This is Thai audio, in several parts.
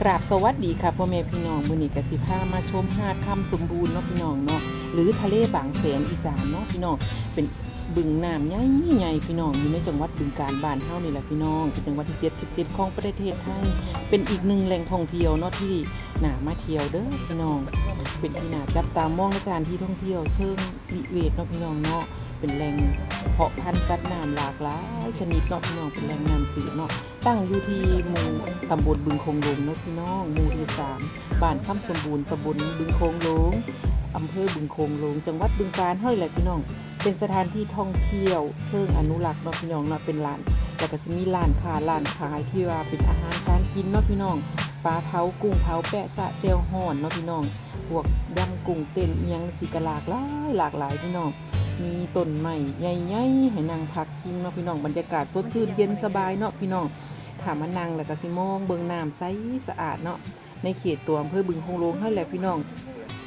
กราบสวัสดีค่ะพ่อแม่พี่น้องมือนี้กสิพามาชมหาดคำสมบูรณ์เนาะพี่น้องเนาะหรือทะเลบางแสนอีสานเนาะพี่น้องเป็นบึงน้ำใหญ่ใหญ่พี่น้องอยู่ในจังหวัดบึงกาฬบ้านเฮานี่แหละพี่น้องเป็นจังหวัดที่ 77 ของประเทศไทยเป็นอีกหนึ่งแหล่งท่องเที่ยวเนาะที่ นามาเที่ยวเด้อพี่น้อง เป็นที่นาจับตามองในสถานที่ท่องเที่ยวเชิงวิเวกเนาะพี่น้องเนาะเป็นแหล่งเพาะพันธุ์สัตว์น้ำหลากหลายชนิดเนาะพี่น้องเป็นแหล่งน้ำจืดเนาะตั้งอยู่ที่หมู่ตำบลบึงโคงหลงเนาะพี่น้องหมู่ที่สามบ้านคำสมบูรณ์ตำบลบึงโคงหลงอำเภอบึงโคงหลงจังหวัดบึงกาฬเฮ้ยแหละพี่น้อง เป็นสถานที่ท่องเที่ยวเชิงอนุรักษ์เนาะพี่น้องเนาะเป็นร้านแล้วก็จะมีร้านค้าร้านขายที่ว่าเป็นอาหารการกินเนาะพี่น้อง ปลาเผากุ้งเผาแปะสะเจลห่อนเนาะพี่น้องพวกยำกุ้งเต้นอิหยังสิกะหลากหลายหลากหลายพี่น้องมีต้นไม้ใหญ่ๆให้นั่งพักกินเนาะพี่น้องบรรยากาศสดชื่นเย็นสบายเนาะพี่น้องถามมานั่งแล้วก็สิมองเบิ่งน้ำใสสะอาดเนาะในเขตตัวอำเภอบึงคงหลงให้แหละพี่น้อง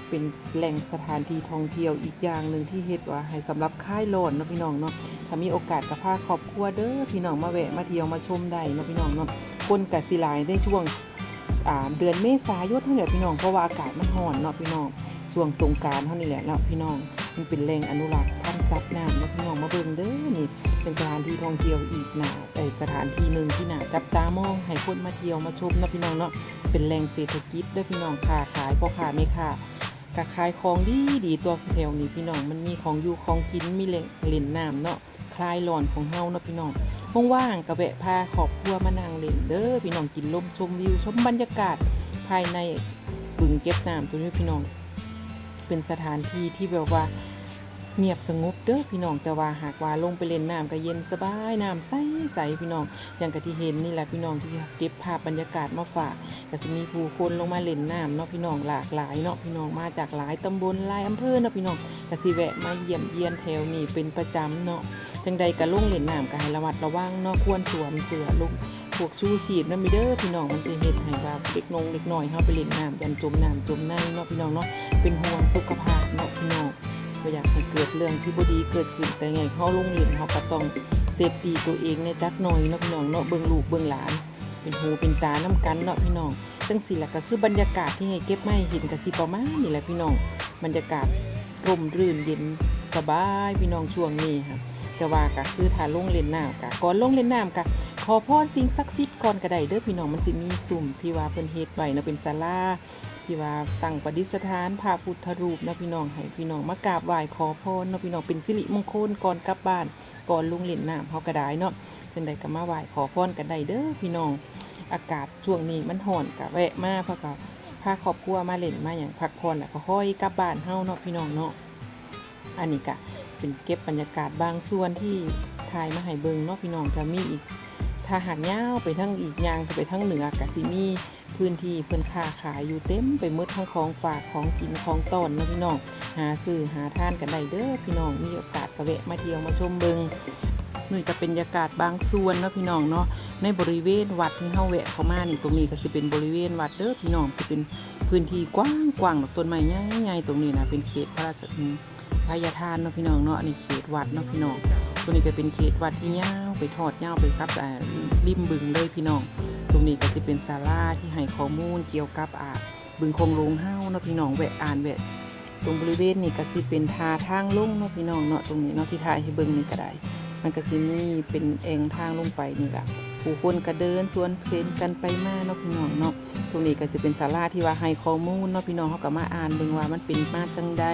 เป็นแหล่งสถานที่ท่องเที่ยวอีกอย่างหนึ่งที่เฮ็ดว่าให้สำหรับค่ายโลนเนาะพี่น้องเนาะถ้ามีโอกาสก็พาครอบครัวเด้อพี่น้องมาแวะมาเที่ยวมาชมได้เนาะพี่น้องเนาะคนกะสิหลายในช่วง เดือนเมษายนเท่านี้แหละพี่น้องเพราะว่าอากาศมันร้อนเนาะพี่น้องช่วงสงการเท่านี้แหละเนาะพี่น้องมันเป็นแหล่งอนุรักษ์พันธุ์สัตว์น้ำเนาะพี่น้องมาเบิ่งเด้อนี่เป็นสถานที่ท่องเที่ยวอีกหนาเออสถานที่หนึ่งที่น่าจับตามองให้คนมาเที่ยวมาชมเนาะพี่น้องเนาะเป็นแหล่งเศรษฐกิจเด้อพี่น้องค้าขายพ่อค้าแม่ค้ากะขายของดีดีตัวแถวนี้พี่น้องมันมีของอยู่ของกินมีเล่นเล่นน้ำเนาะคลายร้อนของเฮาเนาะพี่น้อง ว่างๆกะแวะพาครอบครัวมานั่งเล่นเด้อพี่น้องกินลมชมวิวชมบรรยากาศภายในบึงเก็บน้ำตัวนี้พี่น้อง เป็นสถานที่ที่แบบว่าเงียบสงบเด้อพี่น้องแต่ว่าหากว่าลงไปเล่นน้ำก็เย็นสบายน้ำใสใสพี่น้อง อย่างกับที่เห็นนี่แหละพี่น้องที่เก็บภาพบรรยากาศมาฝากก็จะมีผู้คนลงมาเล่นน้ำเนาะพี่น้องหลากหลายเนาะพี่น้องมาจากหลายตำบลหลายอำเภอเนาะพี่น้องก็สิแวะมาเยี่ยมเยียนแถวนี้เป็นประจำเนาะ จังใดก็ลงเล่นน้ำก็ให้ระมัดระวังเนาะควรสวมเสื้อลูกพวกชูชีพนั่นมีเด้อพี่น้องมันสิเฮ็ดให้ว่าเด็กนงเด็กน้อยเฮาไปเล่นน้ำยันจมน้ำจมในเนาะพี่น้องเนาะเป็นห่วงสุขภาพเนาะพี่น้องบ่อยากให้เกิดเรื่องที่บ่ดีเกิดขึ้นแต่ไงเฮาลงเล่นเฮาก็ต้องเซฟตีตัวเองในจักหน่อยเนาะพี่น้องเนาะเบิ่งลูกเบิ่งหลาน เป็นหูเป็นตาน้ำกันเนาะพี่น้องจังสิแหละก็คือบรรยากาศที่ให้เก็บไมาให้เห็นกับสิประมาณนี่แหละพี่น้องบรรยากาศร่มรื่นเย็นสบายพี่น้องช่วงนี้ค่ะ แต่ว่าก็คือถ้าลงเล่นน้ำกะก่อนลงเล่นน้ำกะขอพรสิ่งศักดิ์สิทธิ์ก่อนก็ได้เด้อพี่น้องมันสิมีสุ่มที่ว่าเพิ่นเฮ็ดไว้เนาะเป็นศาลาที่ว่าตั้งประดิษฐานพระพุทธรูปเนาะพี่น้องให้พี่น้องมากราบไหว้ขอพรเนาะพี่น้องเป็นสิริมงคลก่อนกลับบ้านก่อนลงเล่นน้ำเฮาก็ได้เนาะจังใดก็มาไหว้ขอพรกันได้เด้อพี่น้องอากาศช่วงนี้มันห่อนกะแวะมาเพราะก็พาครอบครัวมาเล่นมาอย่างพักผ่อนแล้วก็ค่อยกลับบ้านเฮาเนาะพี่น้องเนาะอันนี้กะ เป็นเก็บบรรยากาศบางส่วนที่ถ่ายมาให้เบิ่งเนาะพี่น้องจะมีอีก ถ้าหากยาวไปทั้งอีกยางไปทั้งเหนือกะสิมีพื้นที่เพิ่อนค้าขายอยู่เต็มไปหมดทั้งของฝากของกินของต้อนเนาะพี่น้องหาซื้อหาทานกันได้เด้อพี่น้องมีโอกาสก็แวะมาเที่ยวมาชมเบิงนี่จะเป็นบรรยากาศบางส่วนเนาะพี่น้องเนาะในบริเวณวัดที่เฮาแวะเข้ามานี่ตรงนี้ก็สิเป็นบริเวณวัดเด้อพี่น้องสิเป็น พื้นที่กว้างกว้างต้นไม้ใหญ่ๆตรงนี้นะเป็นเขตพระราชพยาทานเนาะพี่น้องเนาะอันนี้เขตวัดเนาะพี่น้องตรงนี้ก็เป็นเขตวัดที่ยาวไปทอดยาวไปครับอ่ริมบึงเลยพี่น้อง ตรงนี้ก็จะเป็นศาลาที่ให้ข้อมูลเกี่ยวกับอ่าบึงคงลงเฮาเนาะพี่น้องแวะอ่านแวะตรงบริเวณนี้ก็สิเป็นทาทางลงเนาะพี่น้องเนาะตรงนี้เนาะที่ถ่ายให้เบิ่งนี่ก็ได้ มันก็สิมีเป็นเองทางลงไปนี่แหละ ผู้คนก็เดินสวนเพนกันไปมาเนาะพี่น้องเนาะตรงนี้ก็จะเป็นศาลาที่ว่าให้ข้อมูลเนาะพี่น้องเขาก็มาอ่านเบิ่งว่ามันเป็นมาจังใด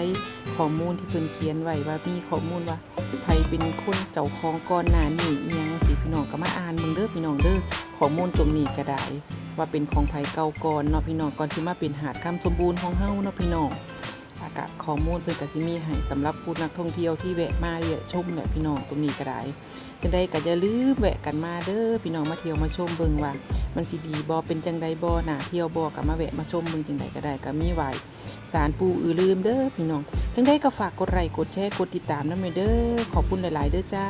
ข้อมูลที่เพิ่นเขียนไว้ว่ามีข้อมูลว่าใครเป็นคนเจ้าของก่อนหน้านี้อีหยังสิพี่น้องก็มาอ่านเบิ่งเด้อพี่น้องเด้อข้อมูลตรงนี้ก็ได้ว่าเป็นของไผเก่าก่อนเนาะพี่น้องก่อนที่มาเป็นหาดคำสมบูรณ์ของเฮาเนาะพี่น้อง กาศข้อมูลเพิ่นก็สิมีให้สำหรับผู้นักท่องเที่ยวที่แวะมาเยี่ยชมแหละพี่น้องตรงนี้ก็ได้จังใดก็อย่าลืมแวะกันมาเด้อพี่น้องมาเที่ยวมาชมเบิ่งว่ามันสิดีบ่เป็นจังใดบ่น่าเที่ยวบ่ก็มาแวะมาชมเบิ่งจังใดก็ได้ก็มีไว้สารปูอือลืมเด้อพี่น้องจังใดก็ฝากกดไลค์กดแชร์กดติดตามนำเด้อขอบคุณหลาย ๆ เด้อจ้า